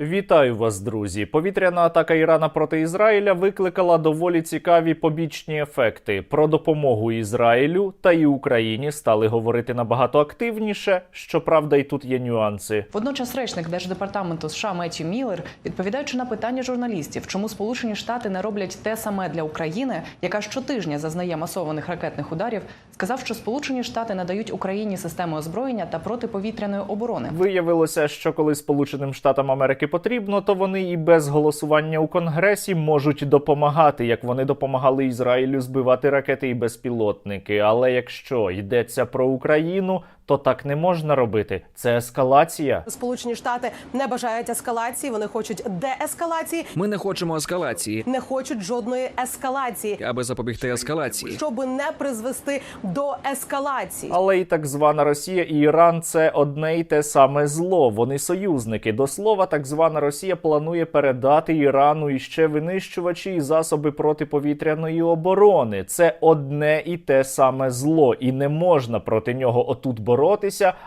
Вітаю вас, друзі. Повітряна атака Ірана проти Ізраїля викликала доволі цікаві побічні ефекти. Про допомогу Ізраїлю та і Україні стали говорити набагато активніше. Щоправда, і тут є нюанси. Водночас речник держдепартаменту США Метью Міллер, відповідаючи на питання журналістів, чому Сполучені Штати не роблять те саме для України, яка щотижня зазнає масованих ракетних ударів, сказав, що Сполучені Штати надають Україні системи озброєння та протиповітряної оборони. Виявилося, що коли Сполученим Штатам Америки потрібно, то вони і без голосування у Конгресі можуть допомагати, як вони допомагали Ізраїлю збивати ракети і безпілотники. Але якщо йдеться про Україну, то так не можна робити. Це ескалація. Сполучені Штати не бажають ескалації, вони хочуть деескалації, Ми не хочемо ескалації, не хочуть жодної ескалації, аби запобігти ескалації. щоб не призвести до ескалації. Але і так звана Росія і Іран це одне й те саме зло. Вони союзники. До слова, так звана Росія планує передати Ірану іще винищувачі і засоби протиповітряної оборони. Це одне і те саме зло, і не можна проти нього отут боротися,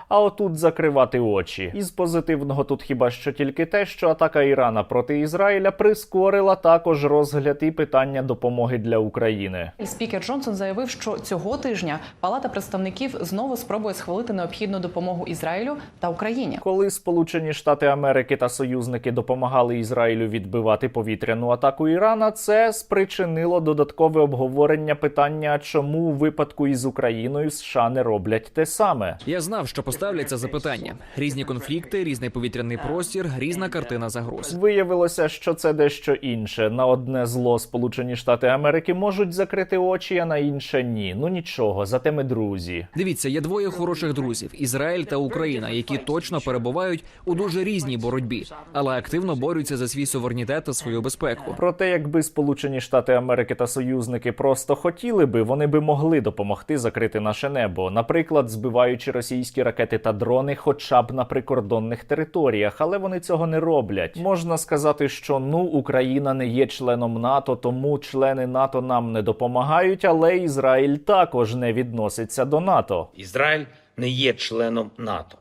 а отут закривати очі. Із позитивного тут хіба що тільки те, що атака Ірана проти Ізраїля прискорила також розгляд і питання допомоги для України. Спікер Джонсон заявив, що цього тижня Палата представників знову спробує схвалити необхідну допомогу Ізраїлю та Україні. Коли Сполучені Штати Америки та союзники допомагали Ізраїлю відбивати повітряну атаку Ірана, це спричинило додаткове обговорення питання, чому у випадку із Україною США не роблять те саме. Я знав, що поставляться запитання: різні конфлікти, різний повітряний простір, різна картина загроз. Виявилося, що це дещо інше. На одне зло Сполучені Штати Америки можуть закрити очі, а на інше ні. Ну нічого, зате ми друзі. Дивіться, є двоє хороших друзів: Ізраїль та Україна, які точно перебувають у дуже різній боротьбі, але активно борються за свій суверенітет та свою безпеку. Проте, якби Сполучені Штати Америки та союзники просто хотіли би, вони би могли допомогти закрити наше небо, наприклад, збиваючи російські ракети та дрони, хоча б на прикордонних територіях, але вони цього не роблять. Можна сказати, що ну Україна не є членом НАТО, тому члени НАТО нам не допомагають, але Ізраїль також не відноситься до НАТО. Ізраїль не є членом НАТО,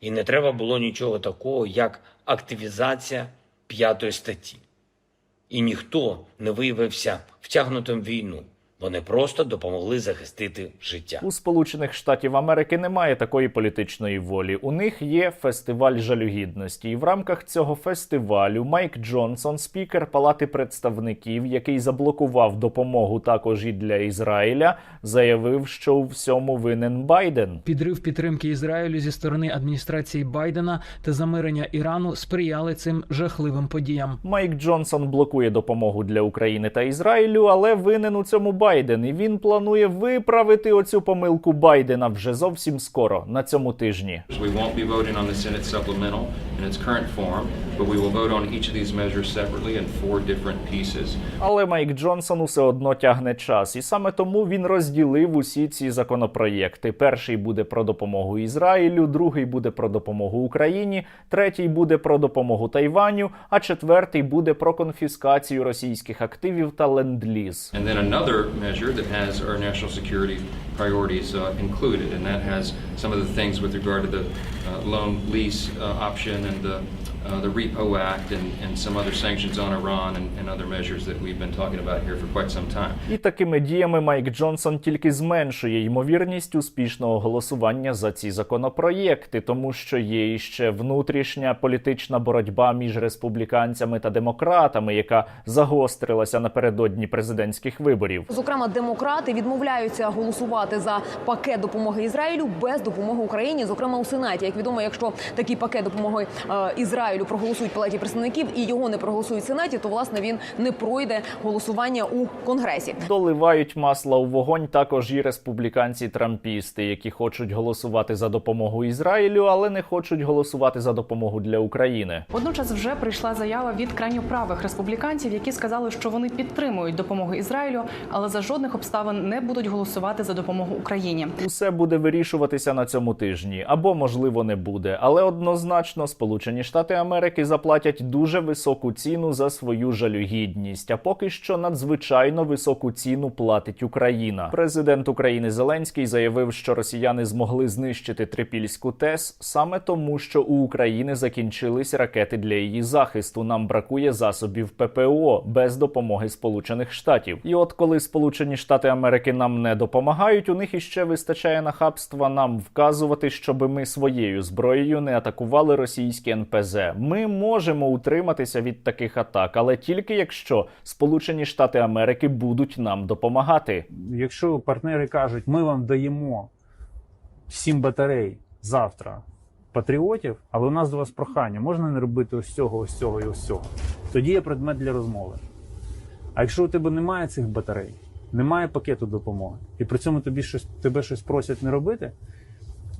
і не треба було нічого такого, як активізація п'ятої статті. І ніхто не виявився втягнутим в війну. Вони просто допомогли захистити життя. У Сполучених Штатів Америки немає такої політичної волі. У них є фестиваль жалюгідності, і в рамках цього фестивалю Майк Джонсон, спікер Палати представників, який заблокував допомогу також і для Ізраїля, заявив, що у всьому винен Байден. Підрив підтримки Ізраїлю зі сторони адміністрації Байдена та замирення Ірану сприяли цим жахливим подіям. Майк Джонсон блокує допомогу для України та Ізраїлю, але винен у цьому Байден. І він планує виправити оцю помилку Байдена вже зовсім скоро на цьому тижні. Але Майк Джонсон усе одно тягне час, і саме тому він розділив усі ці законопроєкти. Перший буде про допомогу Ізраїлю, другий буде про допомогу Україні, третій буде про допомогу Тайваню, а четвертий буде про конфіскацію російських активів та ленд-ліз. And then another measure that has our national security priorities uh, included, and that has some of the things with regard to the uh, loan lease uh, option and the uh, the Repo Act and, and some other sanctions on Iran and, and other measures that we've been talking about here for quite some time. І такими діями Майк Джонсон тільки зменшує ймовірність успішного голосування за ці законопроєкти, тому що є іще внутрішня політична боротьба між республіканцями та демократами, яка загострилася напередодні президентських виборів. Зокрема, демократи відмовляються голосувати за пакет допомоги Ізраїлю без допомоги Україні. Зокрема, у сенаті. Як відомо, якщо такий пакет допомоги е, Ізраїлю проголосують палаті представників і його не проголосують в сенаті, то власне він не пройде голосування у конгресі. Доливають масла у вогонь також і республіканці-трампісти, які хочуть голосувати за допомогу Ізраїлю, але не хочуть голосувати за допомогу для України. Водночас вже прийшла заява від крайньоправих республіканців, які сказали, що вони підтримують допомогу Ізраїлю, але за жодних обставин не будуть голосувати за допомогу Україні. Усе буде вирішуватися на цьому тижні, або можливо не буде. Але однозначно Сполучені Штати Америки заплатять дуже високу ціну за свою жалюгідність. А поки що надзвичайно високу ціну платить Україна. Президент України Зеленський заявив, що росіяни змогли знищити Трипільську ТЕС саме тому, що у України закінчились ракети для її захисту. Нам бракує засобів ППО без допомоги Сполучених Штатів. І от коли Сполучені Штати Америки нам не допомагають, у них іще вистачає нахабства нам вказувати, щоб ми своєю зброєю не атакували російські НПЗ. Ми можемо утриматися від таких атак, але тільки якщо Сполучені Штати Америки будуть нам допомагати. Якщо партнери кажуть, ми вам даємо сім батарей завтра патріотів, але у нас до вас прохання, можна не робити ось цього, ось цього і ось цього. Тоді є предмет для розмови. А якщо у тебе немає цих батарей, немає пакету допомоги, і при цьому тобі щось, тебе щось просять не робити,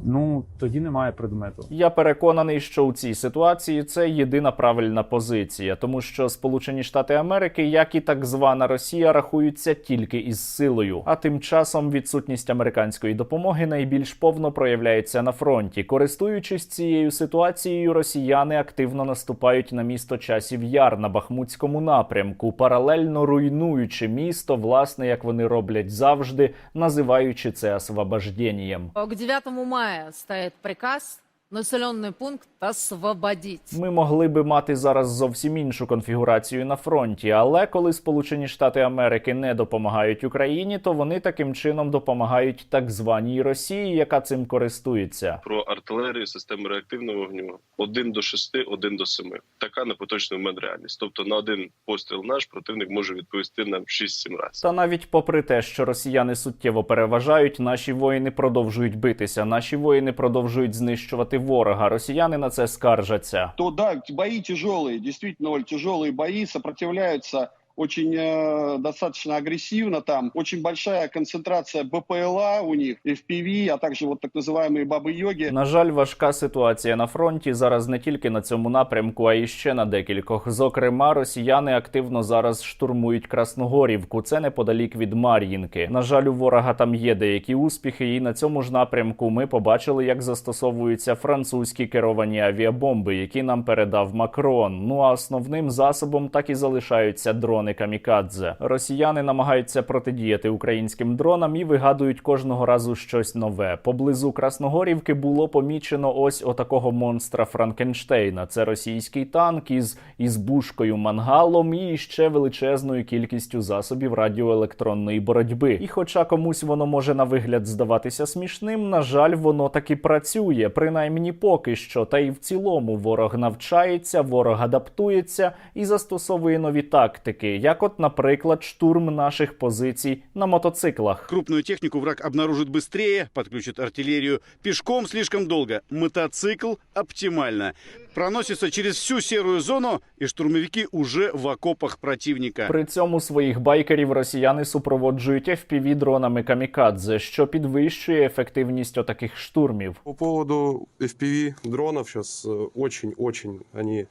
ну тоді немає предмету. Я переконаний, що у цій ситуації це єдина правильна позиція, тому що Сполучені Штати Америки, як і так звана Росія, рахуються тільки із силою. А тим часом відсутність американської допомоги найбільш повно проявляється на фронті. Користуючись цією ситуацією, росіяни активно наступають на місто часів яр на Бахмутському напрямку, паралельно руйнуючи місто, власне, як вони роблять завжди, називаючи це освобожденням. К 9 мая стоит приказ населенный пункт освободить. Ми могли би мати зараз зовсім іншу конфігурацію на фронті, але коли Сполучені Штати Америки не допомагають Україні, то вони таким чином допомагають так званій Росії, яка цим користується. про артилерію, системи реактивного вогню 1 до 6, 1 до 7. Така на поточний момент реальність. Тобто на один постріл наш противник може відповісти нам 6-7 разів. Та навіть попри те, що росіяни суттєво переважають, наші воїни продовжують битися. Наші воїни продовжують знищувати ворога. Росіяни на це скаржаться. то да, бої тяжелые, действительно, Оль, тяжелые сопротивляються очень э, достаточно агрессивно там, очень большая концентрация БПЛА у них, FPV, а также вот так называемые бабы-йоги. На жаль, важка ситуація на фронті зараз не тільки на цьому напрямку, а й ще на декількох. Зокрема, росіяни активно зараз штурмують Красногорівку. Це неподалік від Мар'їнки. На жаль, у ворога там є деякі успіхи, і на цьому ж напрямку ми побачили, як застосовуються французькі керовані авіабомби, які нам передав Макрон. Ну а основним засобом так і залишаються дрони камікадзе. Росіяни намагаються протидіяти українським дронам і вигадують кожного разу щось нове. Поблизу Красногорівки було помічено ось отакого монстра Франкенштейна. Це російський танк із, із бушкою мангалом і ще величезною кількістю засобів радіоелектронної боротьби. І хоча комусь воно може на вигляд здаватися смішним, на жаль, воно таки працює, принаймні поки що. Та й в цілому ворог навчається, ворог адаптується і застосовує нові тактики, як, от, наприклад, штурм наших позицій на мотоциклах. Крупную технику враг обнаружит быстрее, подключит артиллерию. Пешком слишком долго. Мотоцикл оптимально. Проносится через всю серую зону, и штурмовики уже в окопах противника. При цьому своїх байкерів росіяни супроводжують fpv дронами камікадзе, що підвищує ефективність отаких штурмів. По поводу FPV дронов сейчас очень-очень они,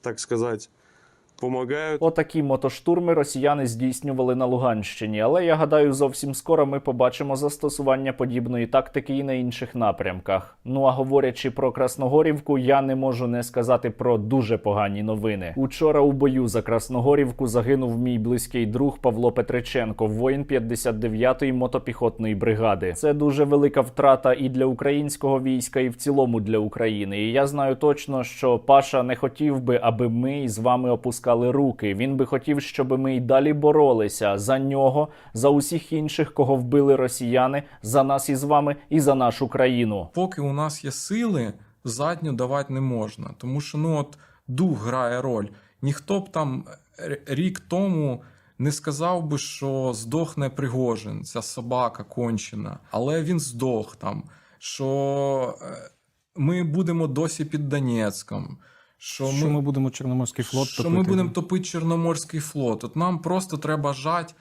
так сказать, помогают. Отакі мотоштурми росіяни здійснювали на Луганщині, але я гадаю, зовсім скоро ми побачимо застосування подібної тактики і на інших напрямках. Ну а говорячи про Красногорівку, я не можу не сказати про дуже погані новини. Учора у бою за Красногорівку загинув мій близький друг Павло Петриченко, воїн 59-ї мотопіхотної бригади. Це дуже велика втрата і для українського війська, і в цілому для України. І я знаю точно, що Паша не хотів би, аби ми з вами опускали руки. Він би хотів, щоб ми й далі боролися за нього, за усіх інших, кого вбили росіяни, за нас із вами і за нашу країну. Поки у нас є сили, задню давати не можна. Тому що ну от дух грає роль. Ніхто б там рік тому не сказав би, що здохне Пригожин, ця собака кончена. Але він здох там. Що е, ми будемо досі під Донецьком. Що, Що ми будемо Чорноморський флот що топити? ми будемо топити Чорноморський флот. От нам просто треба жать,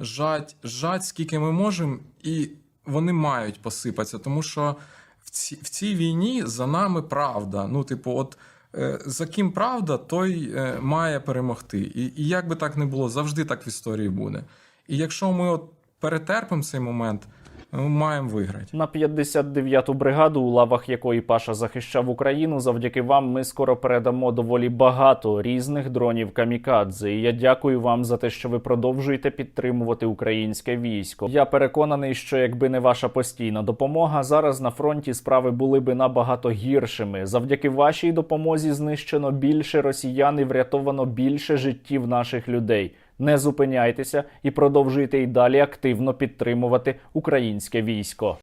жать, жать, скільки ми можемо, і вони мають посипатися. Тому що в, ці, в цій війні за нами правда. Ну, типу, от е, за ким правда, той е, має перемогти. І, і як би так не було, завжди так в історії буде. І якщо ми от перетерпимо цей момент, ми маємо виграти. На 59-ту бригаду, у лавах якої Паша захищав Україну, завдяки вам ми скоро передамо доволі багато різних дронів камікадзе. І я дякую вам за те, що ви продовжуєте підтримувати українське військо. Я переконаний, що якби не ваша постійна допомога, зараз на фронті справи були би набагато гіршими. Завдяки вашій допомозі знищено більше росіян і врятовано більше життів наших людей. Не зупиняйтеся і продовжуйте й далі активно підтримувати українське військо.